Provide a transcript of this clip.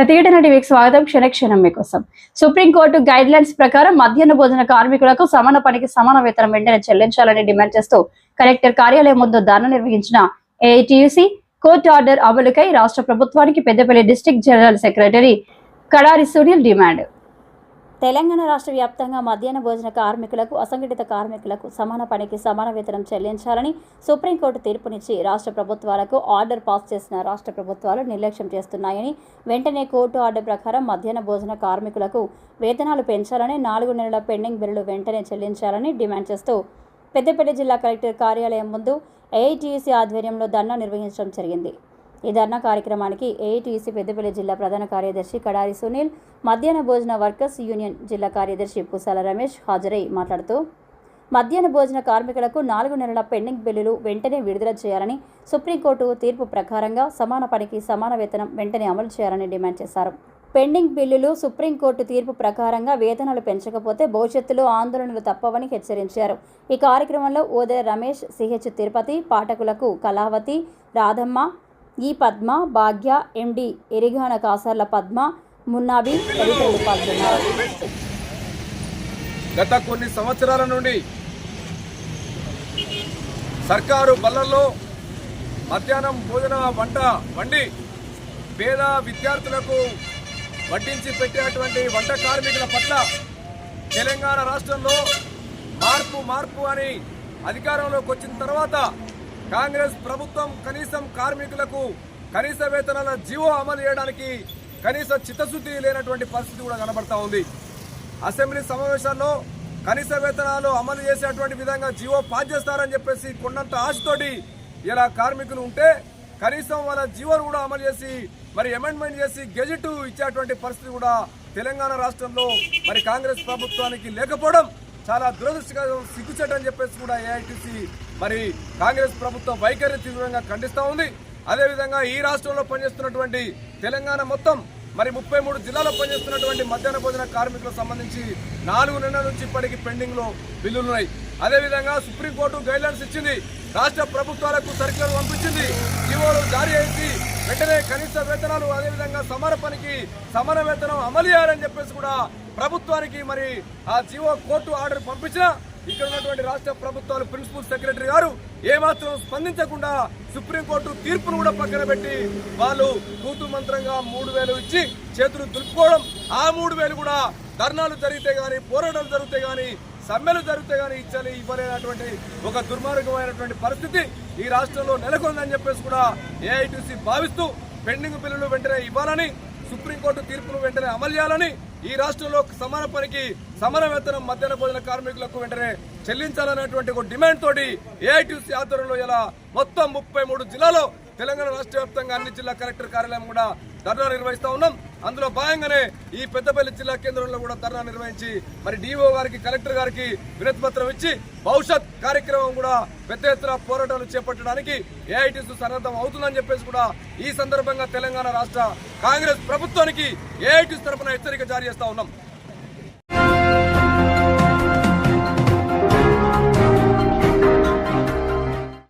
ప్రతిఘటన టీవీకి స్వాగతం క్షణక్షణం మీకోసం. సుప్రీంకోర్టు గైడ్ లైన్స్ ప్రకారం మధ్యాహ్న భోజన కార్మికులకు సమాన పనికి సమాన వేతనం వెంటనే చెల్లించాలని డిమాండ్ చేస్తూ కలెక్టర్ కార్యాలయం ముందు ధర్నా నిర్వహించిన ఏఐటియుసి కోర్టు ఆర్డర్ అమలుకై రాష్ట్ర ప్రభుత్వానికి Peddapalli district general secretary Kadari Sunil demand. Telangana రాష్ట్ర వ్యాప్తంగా మధ్యాహ్న భోజన కార్మికులకు అసంఘటిత కార్మికులకు సమాన పనికి సమాన వేతనం చెల్లించాలని సుప్రీంకోర్టు తీర్పునిచ్చి రాష్ట్ర ప్రభుత్వాలకు ఆర్డర్ పాస్ చేసిన రాష్ట్ర ప్రభుత్వాలు నిర్లక్ష్యం చేస్తున్నాయని వెంటనే కోర్టు ఆర్డర్ ప్రకారం మధ్యాహ్న భోజన కార్మికులకు వేతనాలు పెంచాలని నాలుగు నెలల పెండింగ్ బిల్లులు వెంటనే చెల్లించాలని డిమాండ్ చేస్తూ పెద్దపల్లి జిల్లా కలెక్టర్ కార్యాలయం ముందు ఏఐటీసీ ఆధ్వర్యంలో ధర్నా నిర్వహించడం జరిగింది. ఈ ధర్నా కార్యక్రమానికి ఏఐటీసీ పెద్దపల్లి జిల్లా ప్రధాన కార్యదర్శి కడారి సునీల్ మధ్యాహ్న భోజన వర్కర్స్ యూనియన్ జిల్లా కార్యదర్శి పూసాల రమేష్ హాజరై మాట్లాడుతూ మధ్యాహ్న భోజన కార్మికులకు నాలుగు నెలల పెండింగ్ బిల్లులు వెంటనే విడుదల చేయాలని సుప్రీంకోర్టు తీర్పు ప్రకారంగా సమాన పనికి సమాన వేతనం వెంటనే అమలు చేయాలని డిమాండ్ చేశారు. పెండింగ్ బిల్లులు సుప్రీంకోర్టు తీర్పు ప్రకారంగా వేతనాలు పెంచకపోతే భవిష్యత్తులో ఆందోళనలు తప్పవని హెచ్చరించారు. ఈ కార్యక్రమంలో ఓదే రమేష్ సిహెచ్ తిరుపతి పాఠకులకు కళావతి రాధమ్మ ఈ పద్మ భాగ్య ఎండి ఎరిగాన కాసర్ల పద్మ మున్నాబి తదితరులు పాల్గొన్నారు. గత కొన్ని సంవత్సరాల నుండి సర్కారు బల్లల్లో మధ్యాహ్నం భోజన వంట వండి పేద విద్యార్థులకు వడ్డించి పెట్టేటువంటి వంట కార్మికుల పట్ల తెలంగాణ రాష్ట్రంలో మార్పు మార్పు అని అధికారంలోకి వచ్చిన తర్వాత కాంగ్రెస్ ప్రభుత్వం కనీసం కార్మికులకు కనీస వేతనాల జీవో అమలు చేయడానికి కనీస చిత్తశుద్ధి లేనటువంటి పరిస్థితి కూడా కనబడతా ఉంది. అసెంబ్లీ సమావేశాల్లో కనీస వేతనాలు అమలు చేసేటువంటి విధంగా జీవో పాస్ చేస్తారని చెప్పేసి కొండంత ఆశతోటి ఇలా కార్మికులు ఉంటే కనీసం వాళ్ళ జీవోను కూడా అమలు చేసి మరి అమెండ్మెంట్ చేసి గెజిట్ ఇచ్చేటువంటి పరిస్థితి కూడా తెలంగాణ రాష్ట్రంలో మరి కాంగ్రెస్ ప్రభుత్వానికి లేకపోవడం చాలా దురదృష్టకరం సిగ్గుచేటని చెప్పేసి కూడా ఏఐటీసీ మరి కాంగ్రెస్ ప్రభుత్వం వైఖరి తీవ్రంగా ఖండిస్తూ ఉంది. అదేవిధంగా ఈ రాష్ట్రంలో పనిచేస్తున్నటువంటి తెలంగాణ మొత్తం మరి ముప్పై మూడు జిల్లాలో పనిచేస్తున్నటువంటి మధ్యాహ్న భోజన కార్మికులకు సంబంధించి నాలుగు నెలల నుంచి ఇప్పటికి పెండింగ్లో బిల్లులు ఉన్నాయి అదేవిధంగా సుప్రీంకోర్టు గైడ్ లైన్స్ ఇచ్చింది. రాష్ట్ర ప్రభుత్వాలకు సర్క్యులర్ పంపించింది. జీవోలు జారీ అయింది. వెంటనే కనీస వేతనాలు అదేవిధంగా సమర పనికి సమర వేతనం అమలు చేయాలని చెప్పేసి కూడా ప్రభుత్వానికి మరి ఆ జీవో కోర్టు ఆర్డర్ పంపించిన ఇక్కడ ఉన్నటువంటి రాష్ట్ర ప్రభుత్వాలు ప్రిన్సిపల్ సెక్రటరీ గారు ఏమాత్రం స్పందించకుండా సుప్రీంకోర్టు తీర్పును కూడా పక్కన పెట్టి వాళ్ళు కూతు మంత్రంగా మూడు వేలు ఇచ్చి చేతులు దులుపుకోవడం ఆ మూడు వేలు కూడా ధర్నాలు జరిగితే గాని పోరాటాలు జరిగితే గాని సమ్మెలు జరిగితే కానీ ఇచ్చాలి ఇవ్వలేనటువంటి ఒక దుర్మార్గమైనటువంటి పరిస్థితి ఈ రాష్ట్రంలో నెలకొందని చెప్పేసి కూడా ఏఐటీసీ భావిస్తూ పెండింగ్ బిల్లులు వెంటనే ఇవ్వాలని సుప్రీంకోర్టు తీర్పును వెంటనే అమలు చేయాలని ఈ రాష్ట్రంలో సమాన పనికి సమాన వేతనం మధ్యాహ్న భోజన కార్మికులకు వెంటనే చెల్లించాలనేటువంటి ఒక డిమాండ్ తోటి ఏఐటీసీ ఆధ్వర్యంలో ఇలా మొత్తం ముప్పై మూడు జిల్లాలో తెలంగాణ రాష్ట్ర వ్యాప్తంగా అన్ని జిల్లా కలెక్టర్ కార్యాలయం కూడా ధర్నా నిర్వహిస్తూ ఉన్నాం. అందులో భాగంగానే ఈ పెద్దపల్లి జిల్లా కేంద్రంలో కూడా ధర్నా నిర్వహించి మరి డిఓ గారికి కలెక్టర్ గారికి వినతి పత్రం ఇచ్చి భవిష్యత్ కార్యక్రమం కూడా పెద్ద ఎత్తున పోరాటాలు చేపట్టడానికి ఏఐటీసీ సన్నద్ధం అవుతుందని చెప్పేసి కూడా ఈ సందర్భంగా తెలంగాణ రాష్ట్ర కాంగ్రెస్ ప్రభుత్వానికి ఏఐటీసీ తరఫున హెచ్చరిక జారీ చేస్తా ఉన్నాం.